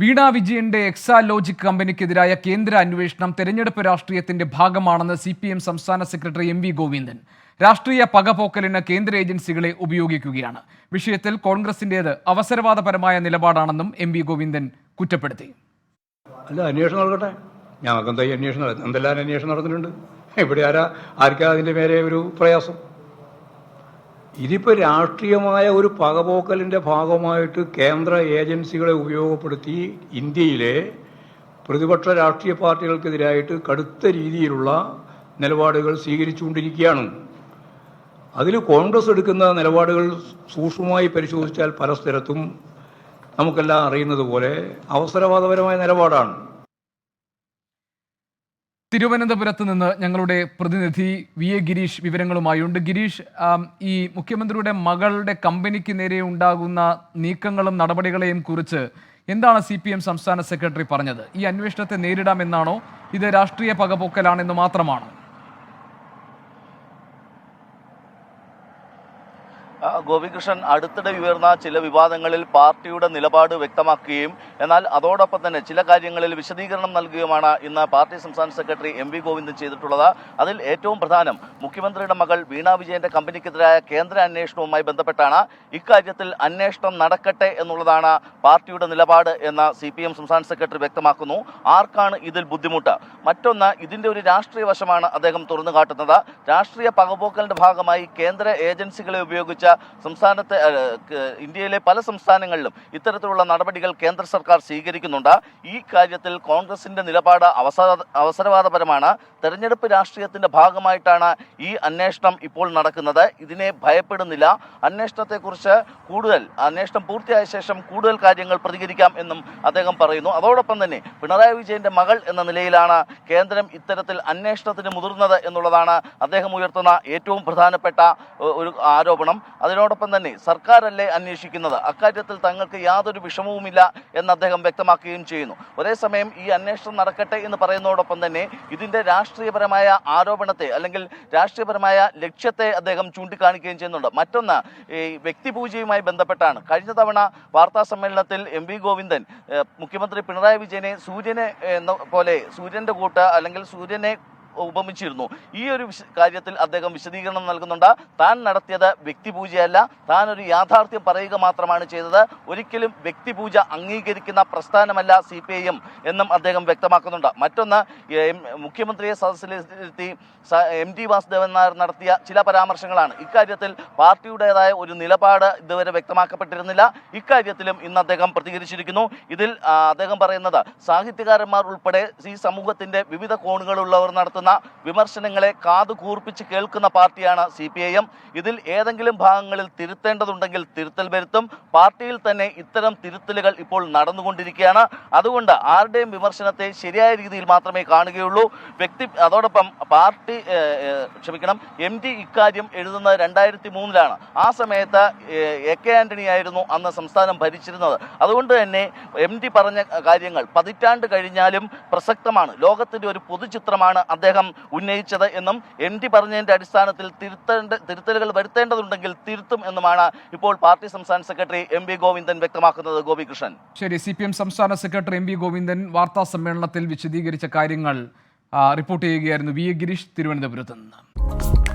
വീണ വിജയന്റെ എക്സാലോജിക് കമ്പനിക്കെതിരായ കേന്ദ്ര അന്വേഷണം തെരഞ്ഞെടുപ്പ് രാഷ്ട്രീയത്തിന്റെ ഭാഗമാണെന്ന് സി പി എം സംസ്ഥാന സെക്രട്ടറി എം വി ഗോവിന്ദൻ. രാഷ്ട്രീയ പകപോക്കലിന് കേന്ദ്ര ഏജൻസികളെ ഉപയോഗിക്കുകയാണ്. വിഷയത്തിൽ കോൺഗ്രസിന്റേത് അവസരവാദപരമായ നിലപാടാണെന്നും എം വി ഗോവിന്ദൻ കുറ്റപ്പെടുത്തി. അല്ല അന്വേഷണം നടക്കട്ടെ. ഞങ്ങൾക്ക് അന്വേഷണം എന്തെല്ലാം അന്വേഷണം നടന്നിട്ടുണ്ട്? ഇവിടെ ആരാ ആർക്കാ അതിന്റെ മേലെ ഒരു പ്രയാസം? ഇതിപ്പോൾ രാഷ്ട്രീയമായ ഒരു പകപോക്കലിന്റെ ഭാഗമായിട്ട് കേന്ദ്ര ഏജൻസികളെ ഉപയോഗപ്പെടുത്തി ഇന്ത്യയിലെ പ്രതിപക്ഷ രാഷ്ട്രീയ പാർട്ടികൾക്കെതിരായിട്ട് കടുത്ത രീതിയിലുള്ള നിലപാടുകൾ സ്വീകരിച്ചുകൊണ്ടിരിക്കുകയാണ്. അതിൽ കോൺഗ്രസ് എടുക്കുന്ന നിലപാടുകൾ സൂക്ഷ്മമായി പരിശോധിച്ചാൽ പല സ്ഥലത്തും നമുക്കെല്ലാം അറിയുന്നത് പോലെ അവസരവാദപരമായ നിലപാടാണ്. തിരുവനന്തപുരത്ത് നിന്ന് ഞങ്ങളുടെ പ്രതിനിധി വി എ ഗിരീഷ് വിവരങ്ങളുമായുണ്ട്. ഗിരീഷ് ഈ മുഖ്യമന്ത്രിയുടെ മകളുടെ കമ്പനിക്ക് നേരെ ഉണ്ടാകുന്ന നീക്കങ്ങളും നടപടികളെയും കുറിച്ച് എന്താണ് സി പി എം സംസ്ഥാന സെക്രട്ടറി പറഞ്ഞത്? ഈ അന്വേഷണത്തെ നേരിടാമെന്നാണോ? ഇത് രാഷ്ട്രീയ പകപോക്കലാണെന്ന് മാത്രമാണോ ആ, ഗോപികൃഷ്ണൻ അടുത്തിടെ ഉയർന്ന ചില വിവാദങ്ങളിൽ പാർട്ടിയുടെ നിലപാട് വ്യക്തമാക്കുകയും എന്നാൽ അതോടൊപ്പം തന്നെ ചില കാര്യങ്ങളിൽ വിശദീകരണം നൽകുകയുമാണ് ഇന്ന് പാർട്ടി സംസ്ഥാന സെക്രട്ടറി എം വി ഗോവിന്ദൻ ചെയ്തിട്ടുള്ളത്. അതിൽ ഏറ്റവും പ്രധാനം മുഖ്യമന്ത്രിയുടെ മകൾ വീണാ വിജയന്റെ കമ്പനിക്കെതിരായ കേന്ദ്ര അന്വേഷണവുമായി ബന്ധപ്പെട്ടാണ്. ഇക്കാര്യത്തിൽ അന്വേഷണം നടക്കട്ടെ എന്നുള്ളതാണ് പാർട്ടിയുടെ നിലപാട് എന്ന് സി പി എം സംസ്ഥാന സെക്രട്ടറി വ്യക്തമാക്കുന്നു. ആർക്കാണ് ഇതിൽ ബുദ്ധിമുട്ട്? മറ്റൊന്ന് ഇതിന്റെ ഒരു രാഷ്ട്രീയ വശമാണ് അദ്ദേഹം തുറന്നു കാട്ടുന്നത്. രാഷ്ട്രീയ പകപോക്കലിന്റെ ഭാഗമായി കേന്ദ്ര ഏജൻസികളെ ഉപയോഗിച്ച സംസ്ഥാനത്തെ ഇന്ത്യയിലെ പല സംസ്ഥാനങ്ങളിലും ഇത്തരത്തിലുള്ള നടപടികൾ കേന്ദ്ര സർക്കാർ സ്വീകരിക്കുന്നുണ്ട്. ഈ കാര്യത്തിൽ കോൺഗ്രസിന്റെ നിലപാട് അവസര അവസരവാദപരമാണ്. തെരഞ്ഞെടുപ്പ് രാഷ്ട്രീയത്തിന്റെ ഭാഗമായിട്ടാണ് ഈ അന്വേഷണം ഇപ്പോൾ നടക്കുന്നത്. ഇതിനെ ഭയപ്പെടുന്നില്ല. അന്വേഷണത്തെക്കുറിച്ച് കൂടുതൽ അന്വേഷണം പൂർത്തിയായ ശേഷം കൂടുതൽ കാര്യങ്ങൾ പ്രതികരിക്കാം എന്നും അദ്ദേഹം പറയുന്നു. അതോടൊപ്പം തന്നെ പിണറായി വിജയന്റെ മകൾ എന്ന നിലയിലാണ് കേന്ദ്രം ഇത്തരത്തിൽ അന്വേഷണത്തിന് മുതിർന്നത് എന്നുള്ളതാണ് അദ്ദേഹം ഉയർത്തുന്ന ഏറ്റവും പ്രധാനപ്പെട്ട ഒരു ആരോപണം. അതിനോടൊപ്പം തന്നെ സർക്കാരല്ലേ അന്വേഷിക്കുന്നത്? അക്കാര്യത്തിൽ തങ്ങൾക്ക് യാതൊരു വിഷമവുമില്ല എന്ന് അദ്ദേഹം വ്യക്തമാക്കുകയും ചെയ്യുന്നു. ഒരേ സമയം ഈ അന്വേഷണം നടക്കട്ടെ എന്ന് പറയുന്നതോടൊപ്പം തന്നെ ഇതിന്റെ രാഷ്ട്രീയപരമായ ആരോപണത്തെ അല്ലെങ്കിൽ രാഷ്ട്രീയപരമായ ലക്ഷ്യത്തെ അദ്ദേഹം ചൂണ്ടിക്കാണിക്കുകയും ചെയ്യുന്നുണ്ട്. മറ്റൊന്ന് ഈ വ്യക്തിപൂജയുമായി ബന്ധപ്പെട്ടാണ്. കഴിഞ്ഞ തവണ വാർത്താ സമ്മേളനത്തിൽ എം വി ഗോവിന്ദൻ മുഖ്യമന്ത്രി പിണറായി വിജയനെ സൂര്യനെ പോലെ സൂര്യന്റെ കൂട്ട് അല്ലെങ്കിൽ സൂര്യനെ ഉപമിച്ചിരുന്നു. ഈ ഒരു കാര്യത്തിൽ അദ്ദേഹം വിശദീകരണം നൽകുന്നുണ്ട്. താൻ നടത്തിയത് വ്യക്തിപൂജയല്ല. താൻ ഒരു യാഥാർത്ഥ്യം പറയുക മാത്രമാണ് ചെയ്തത്. ഒരിക്കലും വ്യക്തിപൂജ അംഗീകരിക്കുന്ന പ്രസ്ഥാനമല്ല സി പി ഐ എം എന്നും അദ്ദേഹം വ്യക്തമാക്കുന്നുണ്ട്. മറ്റൊന്ന് മുഖ്യമന്ത്രിയെ സദസ്സിലിരുത്തി സ- എം ടി വാസുദേവൻ നായർ നടത്തിയ ചില പരാമർശങ്ങളാണ്. ഇക്കാര്യത്തിൽ പാർട്ടിയുടേതായ ഒരു നിലപാട് ഇതുവരെ വ്യക്തമാക്കപ്പെട്ടിരുന്നില്ല. ഇക്കാര്യത്തിലും ഇന്ന് അദ്ദേഹം പ്രതികരിച്ചിരിക്കുന്നു. ഇതിൽ അദ്ദേഹം പറയുന്നത് സാഹിത്യകാരന്മാർ ഉൾപ്പെടെ ഈ സമൂഹത്തിന്റെ വിവിധ കോണുകളുള്ളവർ നടത്തുന്ന വിമർശനങ്ങളെ കാതു കൂർപ്പിച്ച് കേൾക്കുന്ന പാർട്ടിയാണ് സി പി ഐ എം. ഇതിൽ ഏതെങ്കിലും ഭാഗങ്ങളിൽ തിരുത്തേണ്ടതുണ്ടെങ്കിൽ തിരുത്തൽ വരുത്തും. പാർട്ടിയിൽ തന്നെ ഇത്തരം തിരുത്തലുകൾ ഇപ്പോൾ നടന്നുകൊണ്ടിരിക്കുകയാണ്. അതുകൊണ്ട് ആരുടെയും വിമർശനത്തെ ശരിയായ രീതിയിൽ മാത്രമേ കാണുകയുള്ളൂ. വ്യക്തി അതോടൊപ്പം പാർട്ടി ക്ഷമിക്കണം എം ടി ഇക്കാര്യം എഴുതുന്നത് രണ്ടായിരത്തി മൂന്നിലാണ് ആ സമയത്ത് എ കെ ആന്റണി ആയിരുന്നു അന്ന് സംസ്ഥാനം ഭരിച്ചിരുന്നത്. അതുകൊണ്ട് തന്നെ എം ടി പറഞ്ഞ കാര്യങ്ങൾ പതിറ്റാണ്ട് കഴിഞ്ഞാലും പ്രസക്തമാണ്. ലോകത്തിന്റെ ഒരു പൊതുചിത്രമാണ് അദ്ദേഹം ഉന്നയിച്ചത് എന്നും എം ടി പറഞ്ഞതിന്റെ അടിസ്ഥാനത്തിൽ തിരുത്തേണ്ട തിരുത്തലുകൾ വരുത്തേണ്ടതുണ്ടെങ്കിൽ തിരുത്തും എന്നുമാണ് ഇപ്പോൾ പാർട്ടി സംസ്ഥാന സെക്രട്ടറി എം വി ഗോവിന്ദൻ വ്യക്തമാക്കുന്നത്. ഗോപികൃഷ്ണൻ. ശരി സി പി എം സംസ്ഥാന സെക്രട്ടറി എം വി ഗോവിന്ദൻ വാർത്താ സമ്മേളനത്തിൽ വിശദീകരിച്ച കാര്യങ്ങൾ റിപ്പോർട്ട് ചെയ്യുകയായിരുന്നു വി എ ഗിരീഷ് തിരുവനന്തപുരത്ത് നിന്ന്.